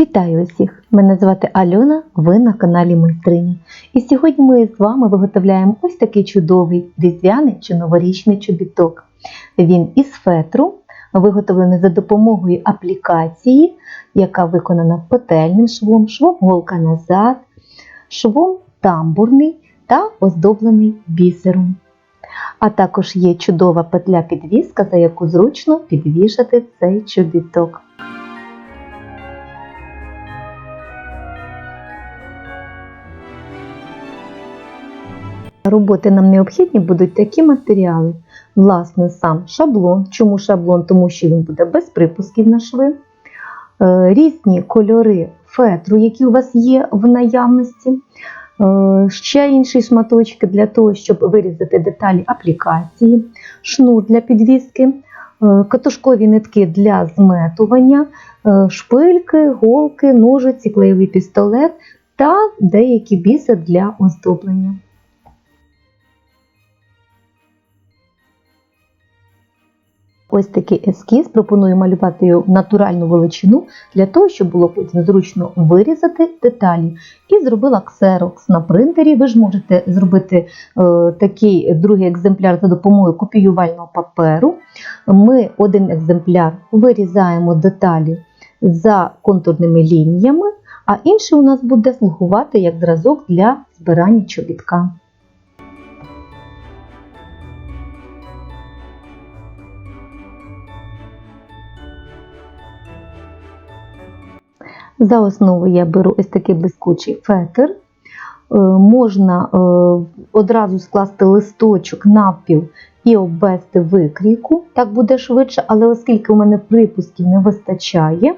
Вітаю усіх! Мене звати Альона, ви на каналі Майстриня. І сьогодні ми з вами виготовляємо ось такий чудовий різдвяний чи новорічний чобіток. Він із фетру, виготовлений за допомогою аплікації, яка виконана петельним швом, швом голка назад, швом тамбурний та оздоблений бісером. А також є чудова петля-підвіска, за яку зручно підвішати цей чобіток. Роботи нам необхідні будуть такі матеріали. Власне, сам шаблон. Чому шаблон? Тому що він буде без припусків на шви. Е, Різні кольори фетру, які у вас є в наявності. Е, Ще інші шматочки для того, щоб вирізати деталі аплікації, шнур для підвіски, е, катушкові нитки для зметування, шпильки, голки, ножиці, клеєвий пістолет та деякі біси для оздоблення. Ось такий ескіз. Пропоную малювати його в натуральну величину для того, щоб було потім зручно вирізати деталі. І зробила ксерокс на принтері. Ви ж можете зробити е, такий другий екземпляр за допомогою копіювального паперу. Ми один екземпляр вирізаємо деталі за контурними лініями, а інший у нас буде слугувати як зразок для збирання чобітка. За основу я беру ось такий блискучий фетр. Е, Можна е, одразу скласти листочок навпіл і обвести викрійку, так буде швидше, але оскільки у мене припусків не вистачає,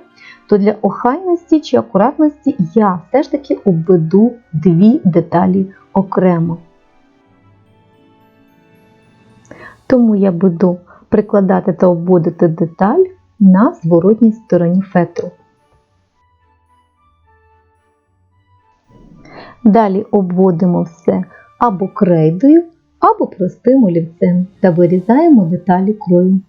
то для охайності чи акуратності я все ж таки обведу дві деталі окремо. Тому я буду прикладати та обводити деталь на зворотній стороні фетру. Далі обводимо все або крейдою, або простим олівцем та вирізаємо деталі крою.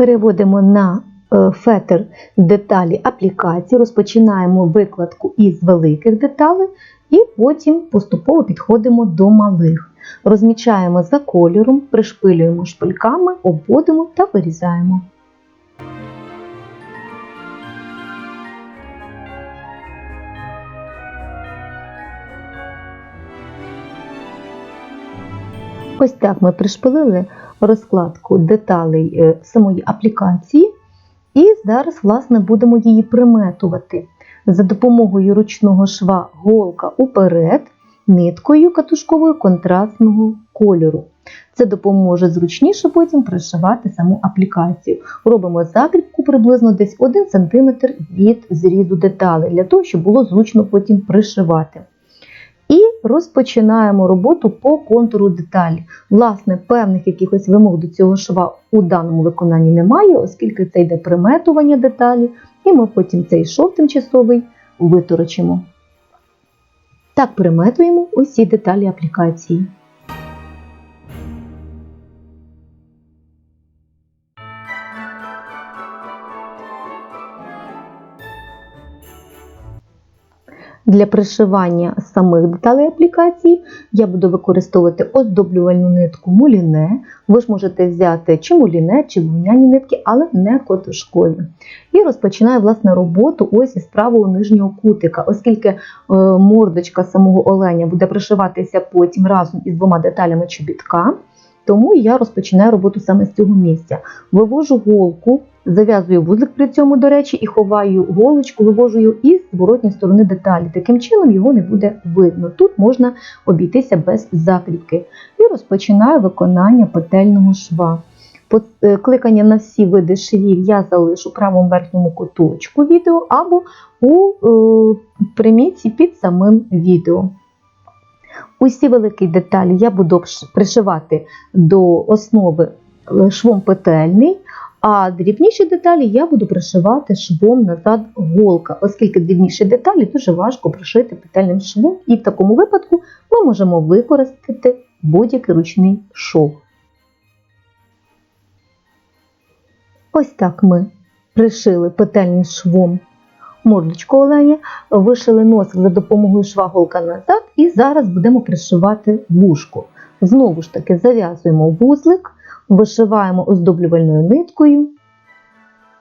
Переводимо на е, фетр деталі аплікації, розпочинаємо викладку із великих деталей і потім поступово підходимо до малих. Розмічаємо за кольором, пришпилюємо шпильками, обводимо та вирізаємо. Ось так ми пришпилили розкладку деталей е, самої аплікації, і зараз, власне, будемо її приметувати за допомогою ручного шва голка уперед, ниткою катушковою контрастного кольору. Це допоможе зручніше потім пришивати саму аплікацію. Робимо закріпку приблизно десь 1 см від зрізу деталей, для того, щоб було зручно потім пришивати. І розпочинаємо роботу по контуру деталі. Власне, певних якихось вимог до цього шва у даному виконанні немає, оскільки це йде приметування деталі, і ми потім цей шов тимчасовий виторочимо. Так приметуємо усі деталі аплікації. Для пришивання самих деталей аплікації я буду використовувати оздоблювальну нитку муліне. Ви ж можете взяти чи муліне, чи вовняні нитки, але не котушкові. І розпочинаю власне роботу ось із правого нижнього кутика, оскільки е, мордочка самого оленя буде пришиватися потім разом із двома деталями чобітка. Тому я розпочинаю роботу саме з цього місця. Вивожу голку Зав'язую вузлик при цьому, до речі, і ховаю голочку, вивожу із зворотньої сторони деталі. Таким чином його не буде видно. Тут можна обійтися без закріпки. І розпочинаю виконання петельного шва. Е, Кликання на всі види швів я залишу в правому верхньому куточку відео або у е, примітці під самим відео. Усі великі деталі я буду пришивати до основи е, швом петельний, а дрібніші деталі я буду пришивати швом назад голка, оскільки дрібніші деталі дуже важко пришити петельним швом, і в такому випадку ми можемо використати будь-який ручний шов. Ось так ми пришили петельним швом мордочку оленя, вишили носик за допомогою шва голка назад, і зараз будемо пришивати вушко. Знову ж таки зав'язуємо вузлик, вишиваємо оздоблювальною ниткою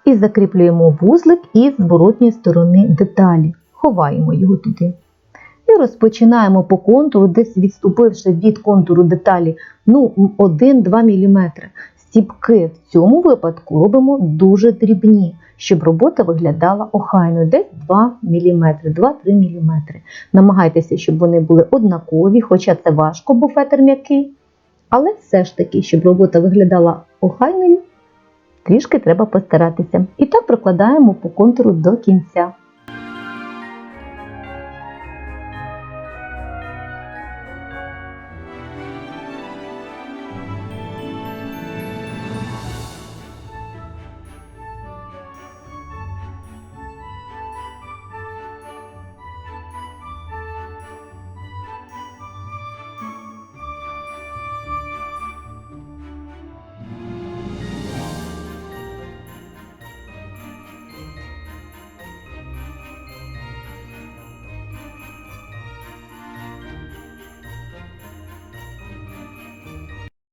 і закріплюємо вузлик із зворотньої сторони деталі. Ховаємо його туди. І розпочинаємо по контуру, десь відступивши від контуру деталі ну, 1-2 мм. Стіпки в цьому випадку робимо дуже дрібні, щоб робота виглядала охайно, десь 2 мм, 2-3 мм. Намагайтеся, щоб вони були однакові, хоча це важко, бо фетр м'який. Але все ж таки, щоб робота виглядала охайною, трішки треба постаратися. І так прокладаємо по контуру до кінця.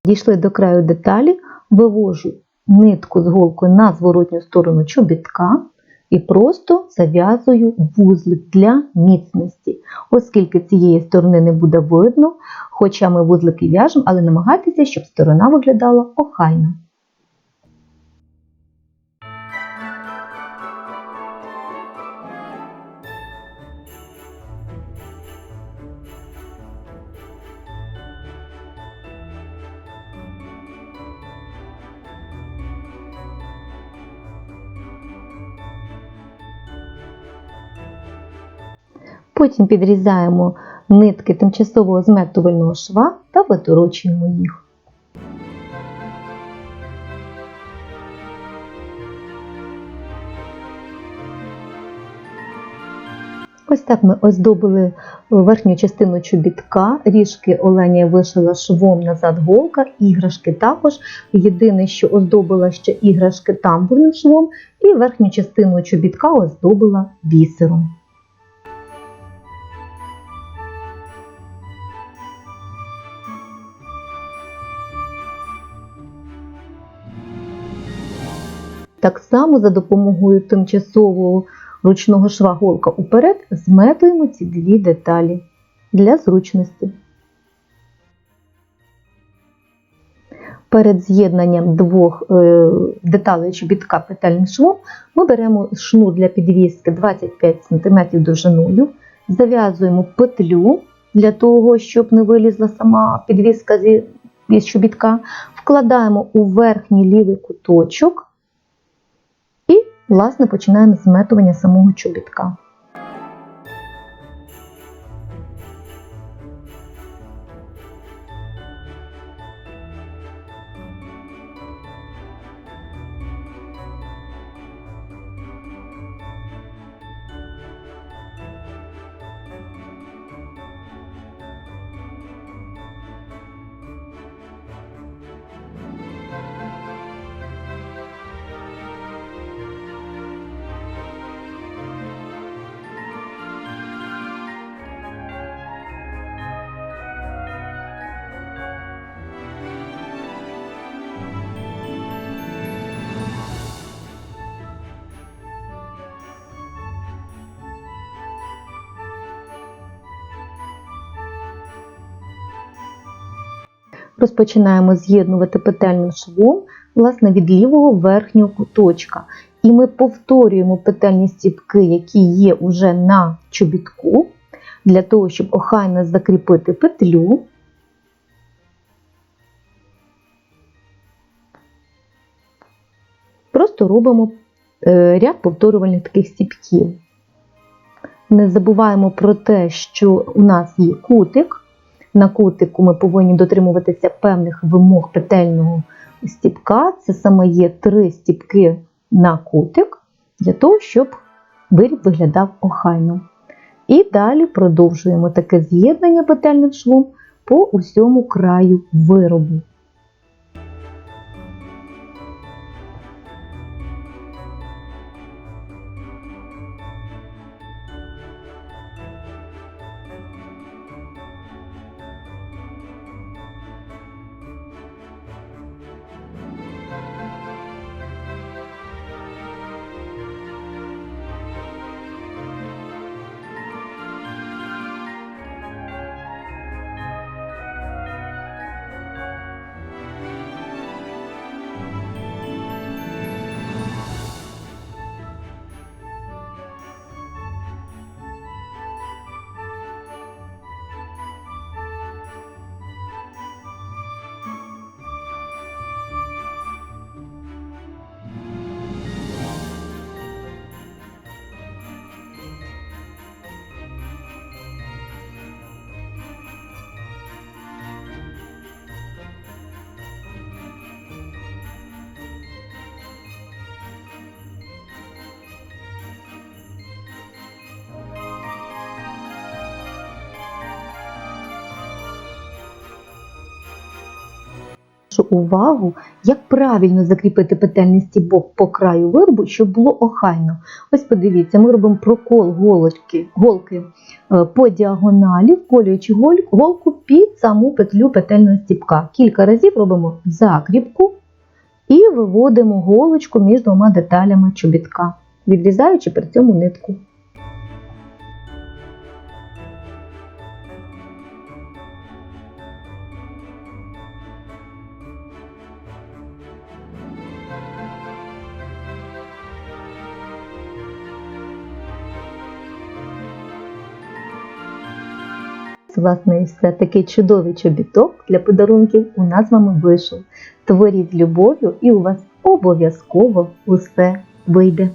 Дійшли до краю деталі, вивожу нитку з голкою на зворотню сторону чобітка і просто зав'язую вузлик для міцності. Оскільки цієї сторони не буде видно, хоча ми вузлики в'яжемо, але намагайтеся, щоб сторона виглядала охайно. Потім підрізаємо нитки тимчасового зметувального шва та виторочуємо їх. Ось так ми оздобили верхню частину чобітка, ріжки оленя вишила швом назад голка, іграшки також. Єдине, що оздобила ще іграшки тамбурним швом, і верхню частину чобітка оздобила бісером. Так само за допомогою тимчасового ручного шва голка уперед зметуємо ці дві деталі для зручності. Перед з'єднанням двох е, деталей чобітка петельним швом ми беремо шнур для підвіски 25 см довжиною, зав'язуємо петлю для того, щоб не вилізла сама підвіска із чобітка, вкладаємо у верхній лівий куточок. Власне, починаємо зметування самого чобітка. Розпочинаємо з'єднувати петельним швом власне, від лівого верхнього куточка. І ми повторюємо петельні стіпки, які є уже на чобітку, для того, щоб охайно закріпити петлю. Просто робимо е, ряд повторювальних таких стіпків. Не забуваємо про те, що у нас є кутик. На кутику ми повинні дотримуватися певних вимог петельного стіпка. Це саме є три стіпки на кутик, для того, щоб виріб виглядав охайно. І далі продовжуємо таке з'єднання петельним швом по усьому краю виробу. Вашу увагу, як правильно закріпити петельний стібок по краю виробу, щоб було охайно. Ось подивіться, ми робимо прокол голочки, голки е, по діагоналі, вколюючи голку під саму петлю петельного стібка. Кілька разів робимо закріпку і виводимо голочку між двома деталями чобітка, відрізаючи при цьому нитку. Власне, і все такий чудовий чобіток для подарунків у нас з вами вийшов. Творіть любов'ю, і у вас обов'язково усе вийде.